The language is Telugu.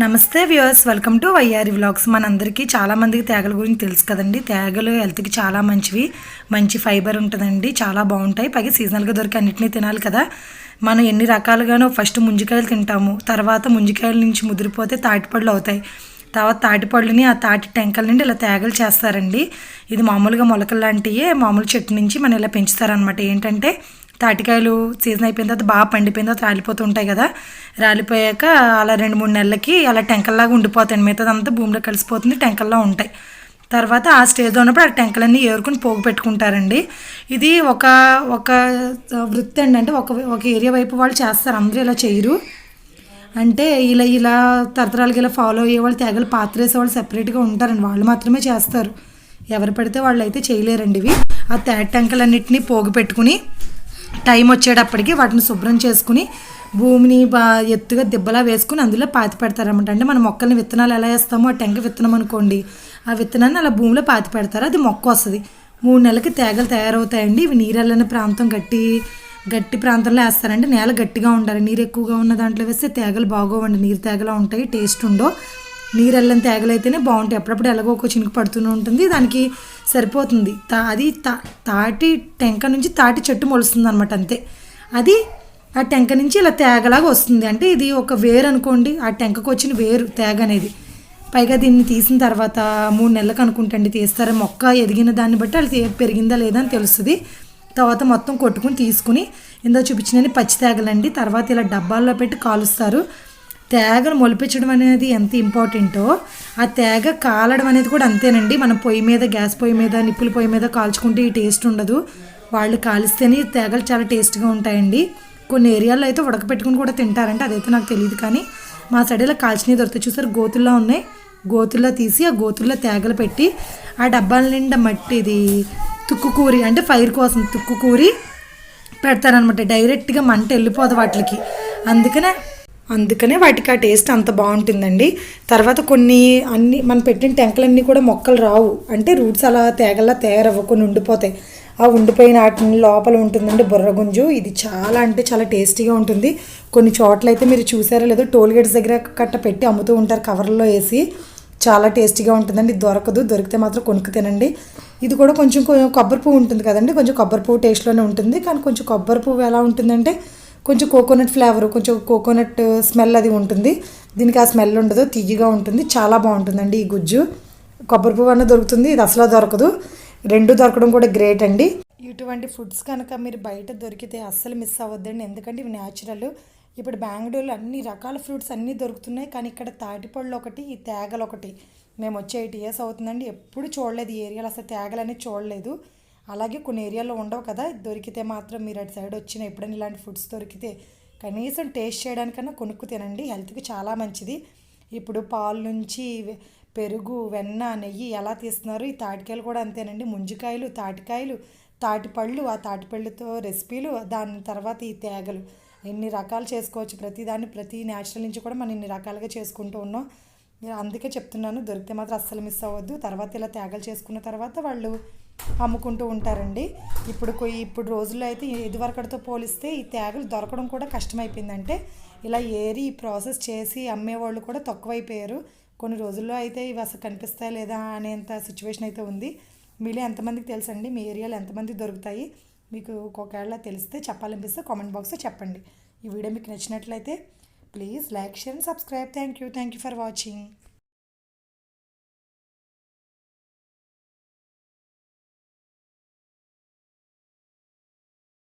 నమస్తే viewers welcome to YR vlogs. మనందరికీ చాలామందికి తేగల గురించి తెలుసు కదండి. తేగలు హెల్త్కి చాలా మంచివి. మంచి ఫైబర్ ఉంటుందండి. చాలా బాగుంటాయి. పైగా సీజనల్గా దొరికి అన్నింటినీ తినాలి కదా. మనం ఎన్ని రకాలుగానో ఫస్ట్ ముంజికాయలు తింటాము. తర్వాత ముంజికాయల నుంచి ముదిరిపోతే తాటిపళ్ళు అవుతాయి. తర్వాత తాటిపళ్ళుని ఆ తాటి టెంకల నుండి ఇలా తేగలు చేస్తారండి. ఇది మామూలుగా మొలకలు లాంటివి మామూలు చెట్టు నుంచి మనం ఇలా పెంచుతారనమాట ఏంటంటే తాటికాయలు సీజన్ అయిపోయిన తర్వాత బాగా పండిపోయిన తర్వాత రాలిపోతుంటాయి కదా. రాలిపోయాక అలా రెండు మూడు నెలలకి అలా టెంకల్లాగా ఉండిపోతాయి. మిగతాదంతా భూమిలో కలిసిపోతుంది టెంకల్లా ఉంటాయి. తర్వాత ఆ స్టేజ్లో ఉన్నప్పుడు ఆ టెంకలన్నీ ఏరుకుని పోగు పెట్టుకుంటారండి. ఇది ఒక ఒక వృత్తి అండి. అంటే ఒక ఒక ఏరియా వైపు వాళ్ళు చేస్తారు. అందరూ ఇలా చేయరు. అంటే ఇలా ఇలా తరతరాలకి ఇలా ఫాలో అయ్యే వాళ్ళు తెగలు పాత్ర వేసే వాళ్ళు సెపరేట్గా ఉంటారండి. వాళ్ళు మాత్రమే చేస్తారు. ఎవరు పడితే వాళ్ళు అయితే చేయలేరండి ఇవి. ఆ తేట టెంకలన్నింటినీ పోగు పెట్టుకుని టైం వచ్చేటప్పటికి వాటిని శుభ్రం చేసుకుని భూమిని బా ఎత్తుగా దిబ్బలా వేసుకుని అందులో పాతి పెడతారనమాట అంటే మన మొక్కల్ని విత్తనాలు ఎలా వేస్తామో ఆ టెంక విత్తనం అనుకోండి ఆ విత్తనాన్ని అలా భూమిలో పాతి పెడతారు. అది మొక్క వస్తుంది. మూడు నెలలకి తేగలు తయారవుతాయండి. ఇవి నీరెళ్ళని ప్రాంతం గట్టి గట్టి ప్రాంతంలో వేస్తారంటే నేల గట్టిగా ఉండాలి. నీరు ఎక్కువగా ఉన్న దాంట్లో వేస్తే తేగలు బాగోవండి. నీరు తేగలా ఉంటాయి. టేస్ట్ ఉండో నీరు వెళ్ళని తేగలు అయితేనే బాగుంటాయి. అప్పుడప్పుడు ఎలాగో ఒక చినుకు పడుతూనే ఉంటుంది. దానికి సరిపోతుంది. తా అది తా తాటి టెంక నుంచి తాటి చెట్టు మొలుస్తుంది అనమాట అంతే. అది ఆ టెంక నుంచి ఇలా తేగలాగా వస్తుంది. అంటే ఇది ఒక వేరు అనుకోండి. ఆ టెంకకు వచ్చిన వేరు తేగ అనేది. పైగా దీన్ని తీసిన తర్వాత మూడు నెలలకు అనుకుంటండి తీస్తారు? మొక్క ఎదిగిన దాన్ని బట్టి అది పెరిగిందా లేదా అని తెలుస్తుంది. తర్వాత మొత్తం కొట్టుకుని తీసుకుని ఇందో చూపించిన పచ్చి తేగలండి. తర్వాత ఇలా డబ్బాల్లో పెట్టి కాలుస్తారు. తేగను మొలిపించడం అనేది ఎంత ఇంపార్టెంటో ఆ తేగ కాలడం అనేది కూడా అంతేనండి. మనం పొయ్యి మీద గ్యాస్ పొయ్యి మీద నిప్పుల పొయ్యి మీద కాల్చుకుంటే ఈ టేస్ట్ ఉండదు. వాళ్ళు కాలిస్తేనే ఈ తేగలు చాలా టేస్ట్గా ఉంటాయండి. కొన్ని ఏరియాల్లో అయితే ఉడకపెట్టుకుని కూడా తింటారంటే అదైతే నాకు తెలియదు కానీ మా సైడ్ ఇలా కాల్చినవి దొరుకుతాయి. చూసారు? గోతుల్లో ఉన్నాయి. గోతుల్లో తీసి ఆ గోతుల్లో తేగలు పెట్టి ఆ డబ్బాల నిండా మట్టిది తుక్కుకూరి అంటే ఫైర్ కోసం తుక్కుకూరి పెడతారనమాట డైరెక్ట్గా మంట వెళ్ళిపోదు వాటికి. అందుకనే అందుకనే వాటికి ఆ టేస్ట్ అంత బాగుంటుందండి. తర్వాత కొన్ని అన్ని మనం పెట్టిన టెంకలన్నీ కూడా మొక్కలు రావు. అంటే రూట్స్ అలా తేగల్లా తయారవ్వ కొన్ని ఉండిపోతాయి. ఆ ఉండిపోయిన వాటిని లోపల ఉంటుందండి బుర్రగుంజు ఇది చాలా అంటే చాలా టేస్టీగా ఉంటుంది. కొన్ని చోట్ల అయితే మీరు చూసారో లేదో టోల్ గేట్స్ దగ్గర కట్ట పెట్టి అమ్ముతూ ఉంటారు కవర్లో వేసి. చాలా టేస్టీగా ఉంటుందండి. దొరకదు. దొరికితే మాత్రం కొనుక్కు తినండి. ఇది కూడా కొంచెం కొబ్బరి పువ్వు ఉంటుంది కదండి. కొంచెం కొబ్బరి పువ్వు టేస్ట్లోనే ఉంటుంది. కానీ కొంచెం కొబ్బరి పువ్వు ఎలా ఉంటుందంటే కొంచెం కోకోనట్ ఫ్లేవర్ కొంచెం కోకోనట్ స్మెల్ uh, అది ఉంటుంది. దీనికి ఆ స్మెల్ ఉండదు తీయగా ఉంటుంది. చాలా బాగుంటుందండి ఈ గుజ్జు. కొబ్బరి పువ్వు అన్న దొరుకుతుంది ఇది అసలు దొరకదు. రెండు దొరకడం కూడా గ్రేట్ అండి. ఇటువంటి ఫుడ్స్ కనుక మీరు బయట దొరికితే అస్సలు మిస్ అవ్వద్దండి. ఎందుకంటే ఇవి న్యాచురల్ ఇప్పుడు బెంగళూరులో అన్ని రకాల ఫ్రూట్స్ అన్నీ దొరుకుతున్నాయి. కానీ ఇక్కడ తాటిపళ్ళు ఒకటి ఈ తేగలు ఒకటి. మేము వచ్చి ఎయిట్ ఇయర్స్ అవుతుందండి. ఎప్పుడు చూడలేదు ఈ ఏరియాలో. అసలు తేగలు అనేది చూడలేదు. అలాగే కొన్ని ఏరియాలో ఉండవు కదా. దొరికితే మాత్రం మీరు అటు సైడ్ వచ్చిన ఎప్పుడైనా ఇలాంటి ఫుడ్స్ దొరికితే కనీసం టేస్ట్ చేయడానికన్నా కొనుక్కు తినండి. హెల్త్కి చాలా మంచిది. ఇప్పుడు పాలు నుంచి పెరుగు వెన్న నెయ్యి ఎలా తీస్తున్నారు? ఈ తాటికాయలు కూడా అంతేనండి. ముంజికాయలు తాటికాయలు తాటిపళ్ళు ఆ తాటిపళ్ళుతో రెసిపీలు దాని తర్వాత ఈ తేగలు. ఎన్ని రకాలు చేసుకోవచ్చు? ప్రతి దాన్ని ప్రతి న్యాచురల్ నుంచి కూడా మనం ఇన్ని రకాలుగా చేసుకుంటూ ఉన్నాం. నేను అందుకే చెప్తున్నాను దొరికితే మాత్రం అస్సలు మిస్ అవ్వద్దు. తర్వాత ఇలా తేగలు చేసుకున్న తర్వాత వాళ్ళు అమ్ముకుంటూ ఉంటారండి. ఇప్పుడు ఇప్పుడు రోజుల్లో అయితే ఇదివరకటితో పోలిస్తే ఈ తేగలు దొరకడం కూడా కష్టమైపోయిందంటే ఇలా ఏరి ఈ ప్రాసెస్ చేసి అమ్మేవాళ్ళు కూడా తక్కువైపోయారు. కొన్ని రోజుల్లో అయితే ఇవి అసలు కనిపిస్తాయా లేదా అనేంత సిచ్యువేషన్ అయితే ఉంది. మీలో ఎంతమందికి తెలుసండి? మీ ఏరియాలో ఎంతమంది దొరుకుతాయి? మీకు ఒకవేళ తెలిస్తే చెప్పాలనిపిస్తే కామెంట్ బాక్స్లో చెప్పండి. ఈ వీడియో మీకు నచ్చినట్లయితే please like share and subscribe. Thank you. Thank you for watching.